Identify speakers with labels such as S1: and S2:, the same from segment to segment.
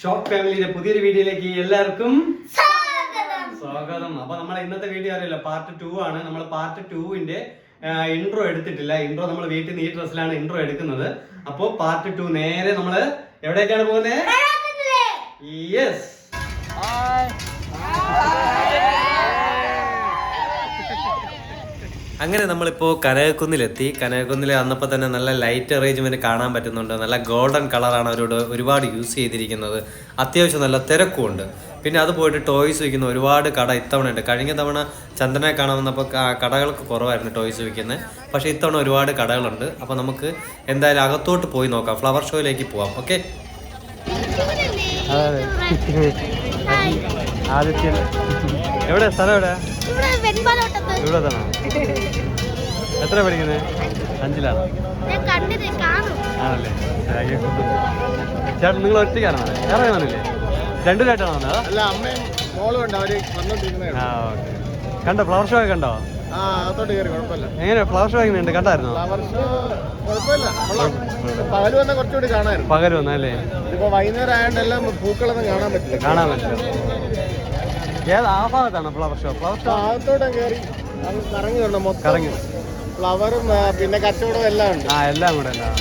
S1: Shop ഫാമിലിയുടെ പുതിയൊരു വീഡിയോയിലേക്ക് എല്ലാവർക്കും സ്വാഗതം. അപ്പൊ നമ്മളെ ഇന്നത്തെ വീഡിയോ അറിയില്ല. പാർട്ട് ടു ആണ്. നമ്മൾ പാർട്ട് ടുവിന്റെ ഇൻട്രോ എടുത്തിട്ടില്ല. ഇൻട്രോ നമ്മൾ വീട്ടിൽ നിന്ന് ഈ ഡ്രസ്സിലാണ് ഇൻട്രോ എടുക്കുന്നത്. അപ്പോൾ പാർട്ട് ടു നേരെ നമ്മൾ എവിടേക്കാണ് പോകുന്നത് യെസ് അങ്ങനെ നമ്മളിപ്പോൾ കനകക്കുന്നിലെത്തി. കനകക്കുന്നിൽ വന്നപ്പോൾ തന്നെ നല്ല ലൈറ്റ് അറേഞ്ച്മെന്റ് കാണാൻ പറ്റുന്നുണ്ട്. നല്ല ഗോൾഡൻ കളറാണ് അവരോട് ഒരുപാട് യൂസ് ചെയ്തിരിക്കുന്നത്. അത്യാവശ്യം നല്ല തിരക്കുമുണ്ട്. പിന്നെ അത് പോയിട്ട് ടോയ്സ് വയ്ക്കുന്ന ഒരുപാട് കട ഇത്തവണ ഉണ്ട്. കഴിഞ്ഞ തവണ ചന്ദനെ കാണാൻ വന്നപ്പോൾ കടകൾക്ക് കുറവായിരുന്നു ടോയ്സ് വയ്ക്കുന്നത് പക്ഷേ ഇത്തവണ ഒരുപാട് കടകളുണ്ട്. അപ്പോൾ നമുക്ക് എന്തായാലും അകത്തോട്ട് പോയി നോക്കാം. ഫ്ലവർ ഷോയിലേക്ക് പോവാം. ഓക്കെ ആദിത്യ. എവിടെ? സ്ഥലം എവിടെ?
S2: ഇവിടെ
S1: തന്നെ എത്ര പഠിക്കുന്നത് അഞ്ചിലാണ്. ആണല്ലേ? ചേട്ടൻ നിങ്ങൾ ഒറ്റയ്ക്കാണോ? വേറെ വന്നില്ലേ രണ്ടിലായിട്ടാണോ വന്നത്? ആ ഓക്കെ. കണ്ടോ ഫ്ലവർ ഷോ ഒക്കെ കണ്ടോ? എങ്ങനെയാ ഫ്ലവർ ഷോ എങ്ങനെയുണ്ട്? കണ്ടായിരുന്നു.
S3: പകൽ വന്ന കുറച്ചുകൂടി
S1: പകൽ വന്നല്ലേ
S3: ഇപ്പൊ വൈകുന്നേരം ആയതുകൊണ്ടെല്ലാം പൂക്കളൊന്നും കാണാൻ പറ്റില്ല.
S1: കാണാൻ പറ്റില്ല. ഏത് ആ ഭാഗത്താണ് ഫ്ലവർ ഷോ ഫ്ലവർ ഷോ
S3: അകത്തോട്ട് കയറി. കറങ്ങി വരണം
S1: കറങ്ങി.
S3: ഫ്ലവറും പിന്നെ കച്ചവടവും എല്ലാം ഉണ്ട്.
S1: ആ എല്ലാം കൂടെ ഉണ്ട് ആ.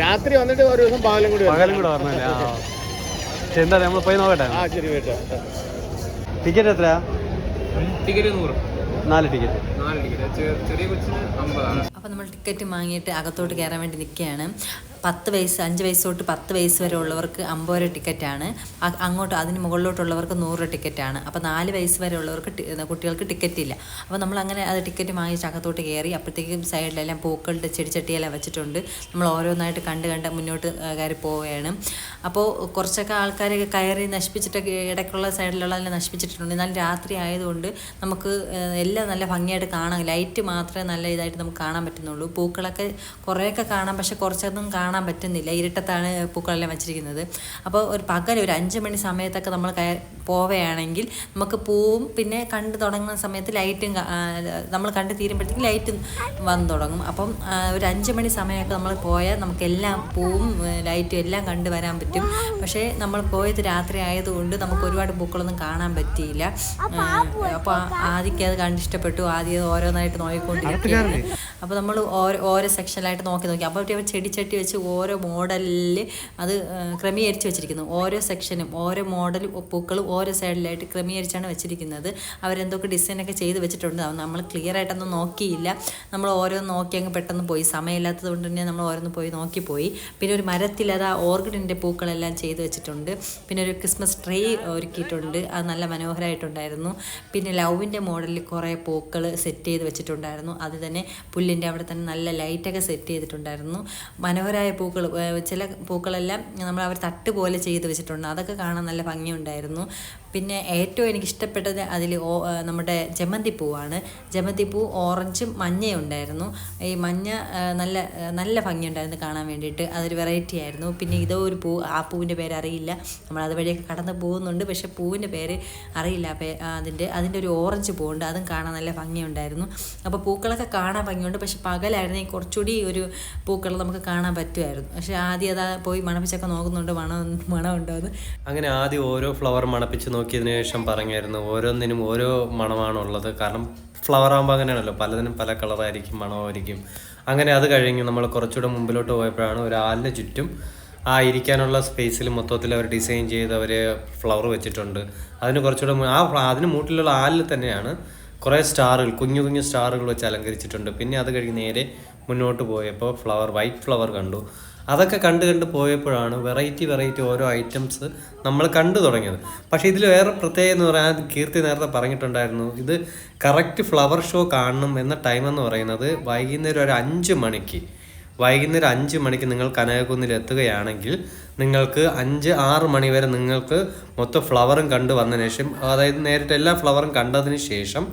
S3: രാത്രി വന്നിട്ട് ഒരു ദിവസം പകലും കൂടി.
S1: പകലും കൂടെ പറഞ്ഞല്ലേ ആ എന്താ നമ്മൾ പോയി നോക്കട്ടെ.
S3: ആ ശരി കേട്ടോ
S1: ടിക്കറ്റ് എത്ര
S4: ടിക്കറ്റ് നൂറ്.
S1: നാല് ടിക്കറ്റ്.
S4: നാല് ടിക്കറ്റ്. ചെറിയ കൊച്ചിന് അമ്പതാണ്.
S5: അപ്പോൾ നമ്മൾ ടിക്കറ്റ് വാങ്ങിയിട്ട് അകത്തോട്ട് കയറാൻ വേണ്ടി നിൽക്കുകയാണ്. പത്ത് വയസ്സ് അഞ്ച് വയസ്സ് തൊട്ട് പത്ത് വയസ്സ് വരെ ഉള്ളവർക്ക് അമ്പത് രൂപ ടിക്കറ്റാണ് അങ്ങോട്ട് അതിന് മുകളിലോട്ടുള്ളവർക്ക് നൂറ് ടിക്കറ്റാണ് അപ്പോൾ നാല് വയസ്സ് വരെ ഉള്ളവർക്ക് കുട്ടികൾക്ക് ടിക്കറ്റ് ഇല്ല. അപ്പോൾ നമ്മൾ അങ്ങനെ അത് ടിക്കറ്റ് വാങ്ങിച്ച് അകത്തോട്ട് കയറി അപ്പോഴത്തേക്കും സൈഡിലെല്ലാം പൂക്കളുടെ ചെടിച്ചട്ടിയെല്ലാം വെച്ചിട്ടുണ്ട്. നമ്മൾ ഓരോന്നായിട്ട് കണ്ട് കണ്ട് മുന്നോട്ട് കയറി പോവുകയാണ്. അപ്പോൾ കുറച്ചൊക്കെ ആൾക്കാരൊക്കെ കയറി നശിപ്പിച്ചിട്ടൊക്കെ ഇടയ്ക്കുള്ള സൈഡിലുള്ളതെല്ലാം നശിപ്പിച്ചിട്ടുണ്ട്. എന്നാൽ രാത്രി ആയതുകൊണ്ട് നമുക്ക് എല്ലാം നല്ല ഭംഗിയായിട്ട് കാണാം ലൈറ്റ് മാത്രമേ നല്ല ഇതായിട്ട് നമുക്ക് കാണാൻ പറ്റുന്നുള്ളൂ. പൂക്കളൊക്കെ കുറേയൊക്കെ കാണാം. പക്ഷെ കുറച്ചൊന്നും കാണാൻ പറ്റുന്നില്ല. ഇരുട്ടത്താണ് പൂക്കളെല്ലാം വെച്ചിരിക്കുന്നത്. അപ്പോൾ ഒരു പകൽ ഒരു അഞ്ച് മണി സമയത്തൊക്കെ നമ്മൾ കയ പോവുകയാണെങ്കിൽ നമുക്ക് പൂവും പിന്നെ കണ്ടു തുടങ്ങുന്ന സമയത്ത് ലൈറ്റും നമ്മൾ കണ്ട് തീരുമ്പോഴത്തേക്ക് ലൈറ്റും വന്നു തുടങ്ങും. അപ്പം ഒരു അഞ്ച് മണി സമയമൊക്കെ നമ്മൾ പോയാൽ നമുക്ക് എല്ലാം പൂവും ലൈറ്റും എല്ലാം കണ്ടു വരാൻ പറ്റും. പക്ഷേ നമ്മൾ പോയത് രാത്രി ആയതുകൊണ്ട് നമുക്ക് ഒരുപാട് പൂക്കളൊന്നും കാണാൻ പറ്റിയില്ല. അപ്പോൾ ആദ്യക്കത് അത് കണ്ടിഷ്ടപ്പെട്ടു ആദ്യം ഓരോന്നായിട്ട് നോക്കിക്കൊണ്ടിരിക്കുകയാണ്. അപ്പോൾ നമ്മൾ ഓരോ ഓരോ സെക്ഷനിലായിട്ട് നോക്കി നോക്കി. അപ്പോൾ അവർ ചെടിച്ചട്ടി വെച്ച് ഓരോ മോഡലിൽ അത് ക്രമീകരിച്ച് വെച്ചിരിക്കുന്നു. ഓരോ സെക്ഷനും ഓരോ മോഡൽ പൂക്കളും ഓരോ സൈഡിലായിട്ട് ക്രമീകരിച്ചാണ് വെച്ചിരിക്കുന്നത്. അവരെന്തൊക്കെ ഡിസൈനൊക്കെ ചെയ്ത് വെച്ചിട്ടുണ്ട് നമ്മൾ ക്ലിയർ ആയിട്ടൊന്നും നോക്കിയില്ല. നമ്മൾ ഓരോന്ന് നോക്കി അങ്ങ് പെട്ടെന്ന് പോയി. സമയമില്ലാത്തത് കൊണ്ട് തന്നെ നമ്മൾ ഓരോന്ന് പോയി നോക്കിപ്പോയി പിന്നെ ഒരു മരത്തിൽ അത് ആ ഓർഗിഡിന്റെ പൂക്കളെല്ലാം ചെയ്ത് വെച്ചിട്ടുണ്ട്. പിന്നെ ഒരു ക്രിസ്മസ് ട്രീ ഒരുക്കിയിട്ടുണ്ട്. അത് നല്ല മനോഹരമായിട്ടുണ്ടായിരുന്നു പിന്നെ ലവിന്റെ മോഡലിൽ കുറേ പൂക്കൾ സെറ്റ് ചെയ്ത് വെച്ചിട്ടുണ്ടായിരുന്നു. അത് തന്നെ പുല്ലിന്റെ അവിടെ തന്നെ നല്ല ലൈറ്റൊക്കെ സെറ്റ് ചെയ്തിട്ടുണ്ടായിരുന്നു. മനോഹരമായ പൂക്കൾ ചില പൂക്കളെല്ലാം നമ്മൾ അവർ തട്ട് പോലെ ചെയ്ത് വെച്ചിട്ടുണ്ട്. അതൊക്കെ കാണാൻ നല്ല ഭംഗിയുണ്ടായിരുന്നു. പിന്നെ ഏറ്റവും എനിക്ക് ഇഷ്ടപ്പെട്ടത് അതിൽ നമ്മുടെ ജമന്തി പൂവാണ്. ജമന്തി പൂ ഓറഞ്ചും മഞ്ഞയും ഉണ്ടായിരുന്നു ഈ മഞ്ഞ നല്ല നല്ല ഭംഗിയുണ്ടായിരുന്നു കാണാൻ വേണ്ടിയിട്ട്. അതൊരു വെറൈറ്റി ആയിരുന്നു. പിന്നെ ഇതോ ഒരു പൂ ആ പൂവിന്റെ പേര് അറിയില്ല. നമ്മൾ അതുവഴിയൊക്കെ കടന്ന് പോകുന്നുണ്ട്. പക്ഷേ പൂവിന്റെ പേര് അറിയില്ല. അതിന്റെ അതിന്റെ ഒരു ഓറഞ്ച് പൂവുണ്ട്. അതും കാണാൻ നല്ല ഭംഗിയുണ്ടായിരുന്നു. അപ്പോൾ പൂക്കളൊക്കെ കാണാൻ ഭംഗിയുണ്ട്. പക്ഷെ പകലായിരുന്നെങ്കിൽ കുറച്ചുകൂടി ഒരു പൂക്കൾ നമുക്ക് കാണാൻ പറ്റുമായിരുന്നു. പക്ഷേ ആദ്യം അതാ പോയി മണപ്പിച്ചൊക്കെ നോക്കുന്നുണ്ട്. മണം മണമുണ്ടോ എന്ന്.
S1: അങ്ങനെ ആദ്യം ഓരോ ഫ്ലവർ മണപ്പിച്ച് നോക്കിയതിന് ശേഷം പറഞ്ഞായിരുന്നു ഓരോന്നിനും ഓരോ മണമാണുള്ളത്. കാരണം ഫ്ലവർ ആകുമ്പോൾ അങ്ങനെയാണല്ലോ. പലതിനും പല കളറായിരിക്കും മണമായിരിക്കും. അങ്ങനെ അത് കഴിഞ്ഞ് നമ്മൾ കുറച്ചുകൂടെ മുമ്പിലോട്ട് പോയപ്പോഴാണ് ഒരു ആലിന് ചുറ്റും ആ ഇരിക്കാനുള്ള സ്പേസിൽ മൊത്തത്തിൽ അവർ ഡിസൈൻ ചെയ്ത് അവർ ഫ്ലവർ വെച്ചിട്ടുണ്ട്. അതിന് കുറച്ചുകൂടെ ആ അതിന് മൂട്ടിലുള്ള ആലിൽ തന്നെയാണ് കുറേ സ്റ്റാറുകൾ കുഞ്ഞു കുഞ്ഞു സ്റ്റാറുകൾ വെച്ച് അലങ്കരിച്ചിട്ടുണ്ട്. പിന്നെ അത് കഴിഞ്ഞ് നേരെ മുന്നോട്ട് പോയപ്പോൾ ഫ്ലവർ വൈറ്റ് ഫ്ലവർ കണ്ടു. അതൊക്കെ കണ്ട് കണ്ട് പോയപ്പോഴാണ് വെറൈറ്റി വെറൈറ്റി ഓരോ ഐറ്റംസ് നമ്മൾ കണ്ടു തുടങ്ങിയത്. പക്ഷേ ഇതിൽ വേറെ പ്രത്യേകത എന്ന് പറയാൻ കീർത്തി നേരത്തെ പറഞ്ഞിട്ടുണ്ടായിരുന്നു. ഇത് കറക്റ്റ് ഫ്ലവർ ഷോ കാണണം എന്ന ടൈം എന്ന് പറയുന്നത് വൈകുന്നേരം ഒരു അഞ്ച് മണിക്ക്. വൈകുന്നേരം അഞ്ച് മണിക്ക് നിങ്ങൾ കനകക്കുന്നിൽ എത്തുകയാണെങ്കിൽ നിങ്ങൾക്ക് അഞ്ച് ആറ് മണി വരെ നിങ്ങൾക്ക് മൊത്തം ഫ്ലവറും കണ്ടു വന്നതിന് ശേഷം അതായത് നേരിട്ട് എല്ലാ ഫ്ലവറും കണ്ടതിന് ശേഷം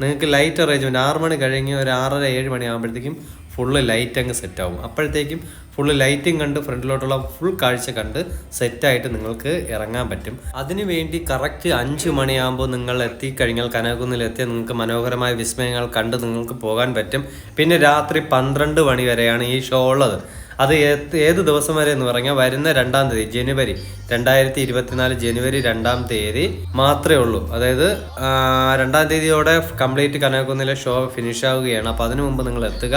S1: നിങ്ങൾക്ക് ലൈറ്റ് അറേഞ്ച്മെന്റ് ആറ് മണി കഴിഞ്ഞ് ഒരു ആറര ഏഴ് മണി ആകുമ്പോഴത്തേക്കും ഫുള്ള് ലൈറ്റ് അങ്ങ് സെറ്റ് ആവും. അപ്പോഴത്തേക്കും ഫുള്ള് ലൈറ്റും കണ്ട് ഫ്രണ്ടിലോട്ടുള്ള ഫുൾ കാഴ്ച കണ്ട് സെറ്റായിട്ട് നിങ്ങൾക്ക് ഇറങ്ങാൻ പറ്റും. അതിനു വേണ്ടി കറക്റ്റ് അഞ്ച് മണിയാകുമ്പോൾ നിങ്ങൾ എത്തിക്കഴിഞ്ഞാൽ കനകുന്നിൽ എത്തിയാൽ നിങ്ങൾക്ക് മനോഹരമായ വിസ്മയങ്ങൾ കണ്ട് നിങ്ങൾക്ക് പോകാൻ പറ്റും. പിന്നെ രാത്രി പന്ത്രണ്ട് മണി വരെയാണ് ഈ ഷോ ഉള്ളത്. അത് ഏത് ദിവസം വരെ എന്ന് പറഞ്ഞാൽ വരുന്ന രണ്ടാം തീയതി ജനുവരി. രണ്ടായിരത്തി ഇരുപത്തിനാല് ജനുവരി രണ്ടാം തീയതി മാത്രമേ ഉള്ളൂ. അതായത് രണ്ടാം തീയതിയോടെ കംപ്ലീറ്റ് കനകക്കുന്നിലെ ഷോ ഫിനിഷ് ആവുകയാണ് അപ്പോൾ അതിനു മുമ്പ് നിങ്ങൾ എത്തുക.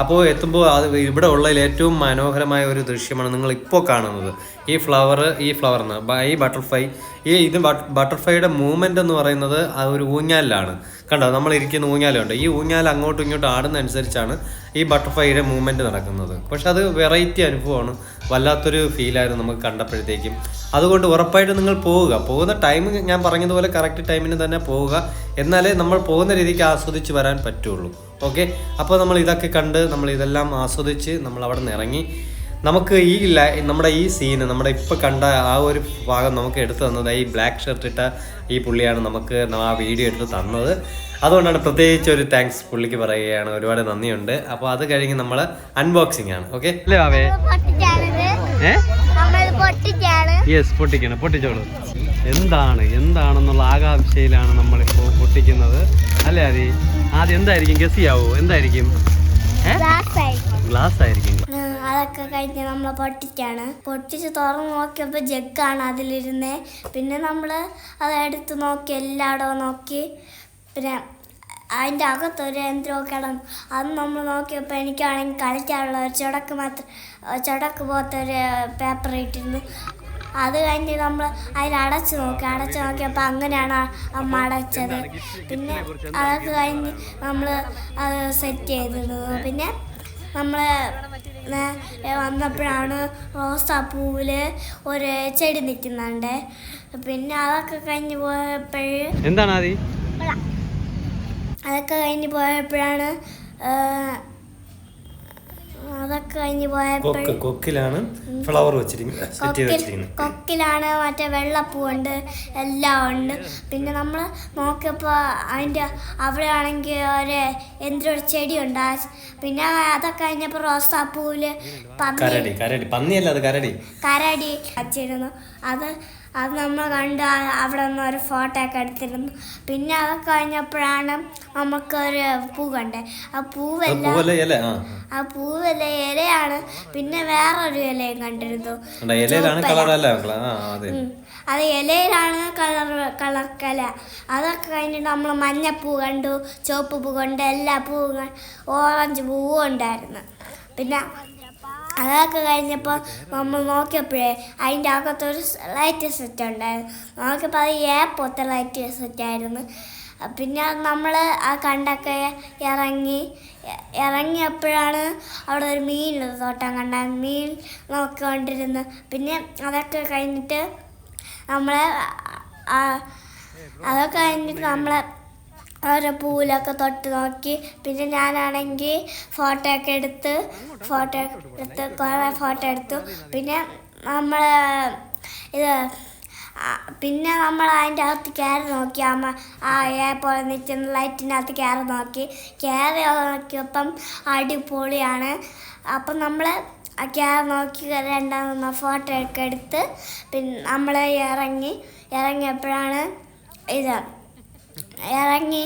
S1: അപ്പോൾ എത്തുമ്പോൾ അത് ഇവിടെ ഉള്ളതിൽ ഏറ്റവും മനോഹരമായ ഒരു ദൃശ്യമാണ് നിങ്ങൾ ഇപ്പോൾ കാണുന്നത്. ഈ ഫ്ലവർ ഈ ഫ്ലവർ ഈ ബട്ടർഫ്ലൈ ഈ ഇത് ബട്ടർഫ്ലൈയുടെ മൂവ്മെന്റ് എന്ന് പറയുന്നത് ആ ഒരു ഊഞ്ഞാലിലാണ്. കണ്ടോ? നമ്മൾ ഇരിക്കുന്ന ഊഞ്ഞാലുണ്ട്. ഈ ഊഞ്ഞാൽ അങ്ങോട്ടും ഇങ്ങോട്ടും ആടുന്നതനുസരിച്ചാണ് ഈ ബട്ടർഫ്ലൈയുടെ മൂവ്മെന്റ് നടക്കുന്നത്. പക്ഷെ അത് വെറൈറ്റി അനുഭവമാണ്. വല്ലാത്തൊരു ഫീലായിരുന്നു നമുക്ക് കണ്ടപ്പോഴത്തേക്കും. അതുകൊണ്ട് ഉറപ്പായിട്ട് നിങ്ങൾ പോവുക. പോകുന്ന ടൈം ഞാൻ പറഞ്ഞതുപോലെ കറക്റ്റ് ടൈമിന് തന്നെ പോവുക. എന്നാലേ നമ്മൾ പോകുന്ന രീതിക്ക് ആസ്വദിച്ച് വരാൻ പറ്റുള്ളൂ. ഓക്കെ അപ്പോൾ നമ്മൾ ഇതൊക്കെ കണ്ട് നമ്മൾ ഇതെല്ലാം ആസ്വദിച്ച് നമ്മൾ അവിടെ നിന്ന് ഇറങ്ങി. നമുക്ക് ഈ ലൈ- നമ്മുടെ ഈ സീന് നമ്മുടെ ഇപ്പോൾ കണ്ട ആ ഒരു ഭാഗം നമുക്ക് എടുത്തു തന്നത് ഈ ബ്ലാക്ക് ഷർട്ട് ഇട്ട ഈ പുള്ളിയാണ് നമുക്ക് ആ വീഡിയോ എടുത്ത് തന്നത്. അതുകൊണ്ടാണ് പ്രത്യേകിച്ച് ഒരു താങ്ക്സ് പുള്ളിക്ക് പറയുകയാണ്. ഒരുപാട് നന്ദിയുണ്ട്. അപ്പോൾ അത് കഴിഞ്ഞ് നമ്മൾ അൺബോക്സിംഗ് ആണ്. ഓക്കെ യെസ് പൊട്ടിക്കണം. പൊട്ടിച്ചോളൂ. എന്താണ്? എന്താണെന്നുള്ള ആകാംക്ഷയിലാണ് നമ്മളിപ്പോൾ പൊട്ടിക്കുന്നത്. അല്ലേ അതി ആദ്യം എന്തായിരിക്കും? ഗസ് ചെയ്യാവോ? എന്തായിരിക്കും?
S2: ഗ്ലാസ് ആയിരിക്കും അതൊക്കെ കഴിഞ്ഞ് നമ്മൾ പൊട്ടിച്ചാണ് പൊട്ടിച്ച് തുറന്ന് നോക്കിയപ്പോൾ ജഗ്ഗാണ് അതിലിരുന്നേ. പിന്നെ നമ്മൾ അത് എടുത്ത് നോക്കി എല്ലായിടവും നോക്കി. പിന്നെ അതിന്റെ അകത്തൊരു യന്ത്രമൊക്കെ ഇടണം അത് നമ്മൾ നോക്കിയപ്പോൾ എനിക്കാണെങ്കിൽ കളിക്കാനുള്ള ഒരു ചുടക്ക് മാത്രം ചുടക്ക് പോലത്തെ ഒരു പേപ്പർ ഇട്ടിരുന്നു. അത് കഴിഞ്ഞ് നമ്മൾ അതിൽ അടച്ച് നോക്കി. അടച്ച് നോക്കിയപ്പോൾ അങ്ങനെയാണ് അമ്മ അടച്ചത്. പിന്നെ അതൊക്കെ കഴിഞ്ഞ് നമ്മൾ അത് സെറ്റ് ചെയ്തിരുന്നു പിന്നെ നമ്മൾ വന്നപ്പോഴാണ് റോസാപ്പൂവിൽ ഒരു ചെടി നിൽക്കുന്നുണ്ട് പിന്നെ അതൊക്കെ കഴിഞ്ഞ് പോയപ്പോഴ്
S1: എന്താണ്
S2: അതൊക്കെ കഴിഞ്ഞ് പോയപ്പോഴാണ് അതൊക്കെ കഴിഞ്ഞ് പോയപ്പോൾ
S1: കൊക്ക് കൊക്കിലാണ് ഫ്ലവർ വെച്ചിരിക്കുന്നത് സെറ്റ് ചെയ്ത്
S2: കൊക്കിൽ
S1: വെച്ചിരിക്കുന്നത്.
S2: കൊക്കിലാണ് മറ്റേ വെള്ളപ്പൂണ്ട് എല്ലാം ഉണ്ട്. പിന്നെ നമ്മൾ നോക്കിയപ്പോൾ അതിന്റെ അവിടെ ആണെങ്കിൽ ഒരു എന്തോ ഒരു ചെടിയുണ്ട് ആ പിന്നെ അതൊക്കെ കഴിഞ്ഞപ്പോൾ റോസാപ്പൂവിൽ പന്നി.
S1: കരടി കരടി. പന്നിയല്ല അത് കരടി.
S2: കരടി വച്ചിരുന്നു. അത് അത് നമ്മൾ കണ്ട് അവിടെ നിന്ന് ഒരു ഫോട്ടോ ഒക്കെ എടുത്തിരുന്നു. പിന്നെ അത് കഴിഞ്ഞപ്പോഴാണ് നമുക്കൊരു പൂ കണ്ടേ. ആ പൂവല്ല
S1: ആ.
S2: പൂവല്ല ഇലയാണ്. പിന്നെ വേറൊരു ഇലയും കണ്ടിരുന്നു.
S1: അതെ.
S2: ഇലയിലാണ് കളർ കളർ കല. അതൊക്കെ കഴിഞ്ഞിട്ട് നമ്മൾ മഞ്ഞപ്പൂ കണ്ടു ചുവപ്പ് പൂ കണ്ടു എല്ലാ പൂവും. ഓറഞ്ച് പൂവും ഉണ്ടായിരുന്നു. പിന്നെ അതൊക്കെ കഴിഞ്ഞപ്പോൾ നമ്മൾ നോക്കിയപ്പോഴേ അതിന്റെ അകത്തൊരു ലൈറ്റ് സെറ്റ് ഉണ്ടായിരുന്നു. നോക്കിയപ്പോൾ അത് ഏപ്പോത്തെ ലൈറ്റ് സെറ്റ് ആയിരുന്നു. പിന്നെ നമ്മൾ ആ കണ്ടൊക്കെ ഇറങ്ങി ഇറങ്ങിയപ്പോഴാണ് അവിടെ ഒരു മീൻ തോട്ടം കണ്ട മീൻ നോക്കിക്കൊണ്ടിരുന്നു. പിന്നെ അതൊക്കെ കഴിഞ്ഞിട്ട് നമ്മളെ അതൊക്കെ കഴിഞ്ഞിട്ട് നമ്മളെ ഓരോ പൂവിലൊക്കെ തൊട്ട് നോക്കി. പിന്നെ ഞാനാണെങ്കിൽ ഫോട്ടോ ഒക്കെ എടുത്ത് ഫോട്ടോ എടുത്ത് കുറേ ഫോട്ടോ എടുത്തു. പിന്നെ നമ്മൾ ഇത് പിന്നെ നമ്മൾ അതിന്റെ അകത്ത് കയറി നോക്കി. അമ്മ ആ ഏ പോലെ നിൽക്കുന്ന ലൈറ്റിന്റെ അകത്ത് കയറി നോക്കി. കയറി നോക്കിയപ്പം അടിപൊളിയാണ്. അപ്പം നമ്മൾ കയറി നോക്കി രണ്ടാമത് ഫോട്ടോ ഒക്കെ എടുത്ത് പിന്നെ നമ്മൾ ഇറങ്ങി ഇറങ്ങിയപ്പോഴാണ് ഇത്. ഇറങ്ങി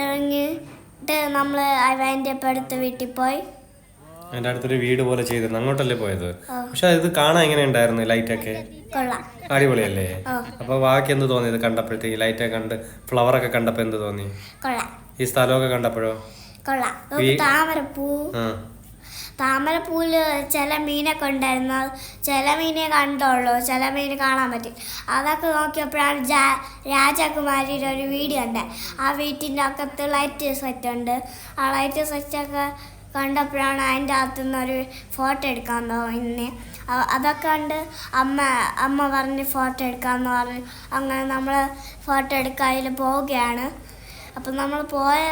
S2: ഇറങ്ങിയിട്ട് നമ്മൾ അവന്റെ ഇപ്പം അടുത്ത് വീട്ടിൽ പോയി.
S1: അതിന്റെ അടുത്തൊരു വീട് പോലെ ചെയ്തിരുന്നു. അങ്ങോട്ടല്ലേ പോയത്? പക്ഷെ ഇത് കാണാൻ എങ്ങനെ ഉണ്ടായിരുന്നു ലൈറ്റ് ഒക്കെ അടിപൊളിയല്ലേ. അപ്പൊ ബാക്കി എന്ത് തോന്നിയത് കണ്ടപ്പോഴത്തേക്ക്? ലൈറ്റ് ഒക്കെ കണ്ട് ഫ്ലവർ ഒക്കെ കണ്ടപ്പോ എന്ത് തോന്നി? ഈ സ്ഥലമൊക്കെ കണ്ടപ്പോഴോ?
S2: താമരപ്പൂ.
S1: ആ
S2: താമരപ്പൂവിൽ ചില മീനൊക്കെ ഉണ്ടായിരുന്നു. ചില മീനെ കണ്ടുള്ളൂ ചില മീൻ കാണാൻ പറ്റി. അതൊക്കെ നോക്കിയപ്പോഴാണ് ജാ രാജകുമാരിയുടെ ഒരു വീട് ഉണ്ട്. ആ വീട്ടിന്റെ അകത്ത് ലൈറ്റ് സെറ്റ് ഉണ്ട്. ആ ലൈറ്റ് സെറ്റൊക്കെ കണ്ടപ്പോഴാണ് അതിന്റെ അകത്തുനിന്ന് ഒരു ഫോട്ടോ എടുക്കാൻ തോന്നി അതൊക്കെ കണ്ട് അമ്മ അമ്മ പറഞ്ഞ് ഫോട്ടോ എടുക്കാമെന്ന് പറഞ്ഞു. അങ്ങനെ നമ്മൾ ഫോട്ടോ എടുക്കാൻ അതിൽ പോവുകയാണ്. അപ്പം നമ്മൾ പോയ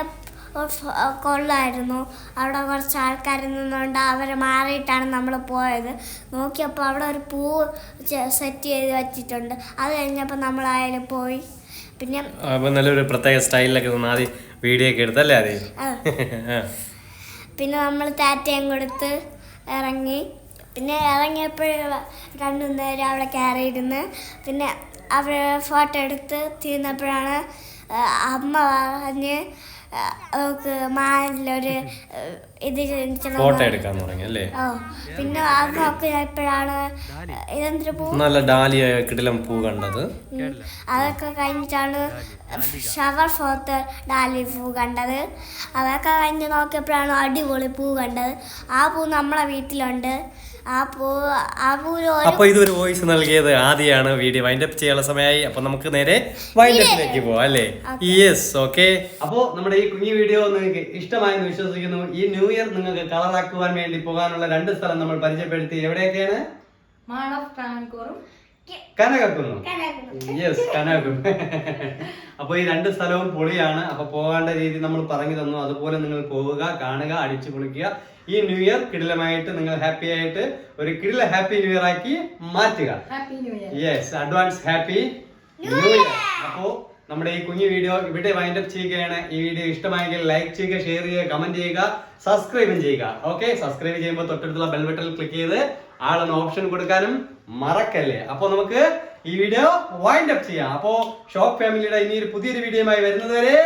S2: കൊള്ളായിരുന്നു. അവിടെ കുറച്ച് ആൾക്കാർ നിന്നുകൊണ്ട് അവർ മാറിയിട്ടാണ് നമ്മൾ പോയത്. നോക്കിയപ്പോൾ അവിടെ ഒരു പൂ സെറ്റ് ചെയ്ത് വെച്ചിട്ടുണ്ട്. അത് കഴിഞ്ഞപ്പോൾ നമ്മൾ അതിൽ പോയി. പിന്നെ
S1: അപ്പോൾ നല്ലൊരു പ്രത്യേക സ്റ്റൈലിലൊക്കെ നിന്ന് ആദ്യം വീഡിയോ ഒക്കെ എടുത്തല്ലേ ആദ്യം?
S2: ആ. പിന്നെ നമ്മൾ താറ്റയും കൊടുത്ത് ഇറങ്ങി. പിന്നെ ഇറങ്ങിയപ്പോൾ രണ്ടു നേരം അവിടെ കയറിയിരുന്ന്. പിന്നെ അവർ ഫോട്ടോ എടുത്ത് തീർന്നപ്പോഴാണ് അമ്മ പറഞ്ഞ് നമുക്ക് മാനിലൊരു ആ, ഇത്
S6: ഫോട്ടോ എടുക്കാൻ തുടങ്ങി അല്ലേ?
S2: പിന്നെ അത് നോക്കിയപ്പോഴാണ് ഇതെന്തൊരു പൂ
S6: നല്ല ഡാലിയ കിടിലം പൂ കണ്ടത്.
S2: അതൊക്കെ കഴിഞ്ഞിട്ടാണ് ഷവർ ഫോർത്ത് ഡാലി പൂ കണ്ടത്. അതൊക്കെ കഴിഞ്ഞ് നോക്കിയപ്പോഴാണ് അടിപൊളി പൂ കണ്ടത്. ആ പൂ നമ്മളെ വീട്ടിലുണ്ട്. ആ ആ
S6: അപ്പൊ ഇതൊരു വോയിസ് നൽകിയത് ആദ്യമാണ് വീഡിയോ വൈൻഡ് അപ്പ് ചെയ്യാനുള്ള സമയമായി. അപ്പൊ നമുക്ക് നേരെ വൈൻഡ് അപ്പിലേക്ക് പോവാം അല്ലേ? യെസ് ഓക്കെ അപ്പോ നമ്മുടെ ഈ കുഞ്ഞു വീഡിയോ നിങ്ങൾക്ക് ഇഷ്ടമായെന്ന് വിശ്വസിക്കുന്നു. ഈ ന്യൂ ഇയർ നിങ്ങൾക്ക് കളറാക്കുവാൻ വേണ്ടി പോകാനുള്ള രണ്ട് സ്ഥലം നമ്മൾ പരിചയപ്പെടുത്തി. എവിടെയൊക്കെയാണ്? കനകക്കുന്നു. യെസ് കനകും അപ്പൊ ഈ രണ്ട് സ്ഥലവും പൊളിയാണ്. അപ്പൊ പോകേണ്ട രീതി നമ്മൾ പറഞ്ഞു തന്നു. അതുപോലെ നിങ്ങൾ പോവുക കാണുക അടിച്ചു പൊളിക്കുക. ഈ ന്യൂ ഇയർ കിടിലമായിട്ട് നിങ്ങൾ ഹാപ്പി ആയിട്ട് ഒരു കിടില ഹാപ്പി ന്യൂ ഇയർ ആക്കി മാറ്റുക. Yes advance happy new year അപ്പോ നമ്മുടെ ഈ കുഞ്ഞു വീഡിയോ ഇവിടെ വൈൻഡ് അപ്പ് ചെയ്യുകയാണ്. ഈ വീഡിയോ ഇഷ്ടമായെങ്കിൽ ലൈക്ക് ചെയ്യുക ഷെയർ ചെയ്യുക കമന്റ് ചെയ്യുക സബ്സ്ക്രൈബും ചെയ്യുക. ഓക്കെ സബ്സ്ക്രൈബ് ചെയ്യുമ്പോൾ തൊട്ടടുത്തുള്ള ബെൽ ബട്ടൺ ക്ലിക്ക് ചെയ്ത് ആളൊന്ന് ഓപ്ഷൻ കൊടുക്കാനും മറക്കല്ലേ? അപ്പോൾ നമുക്ക് ഈ വീഡിയോ വൈൻഡ് അപ്പ് ചെയ്യാം. അപ്പോ ഷോപ്പ് ഫാമിലിയുടെ ഇനി ഒരു പുതിയൊരു വീഡിയോയുമായി വരുന്നത് വരെ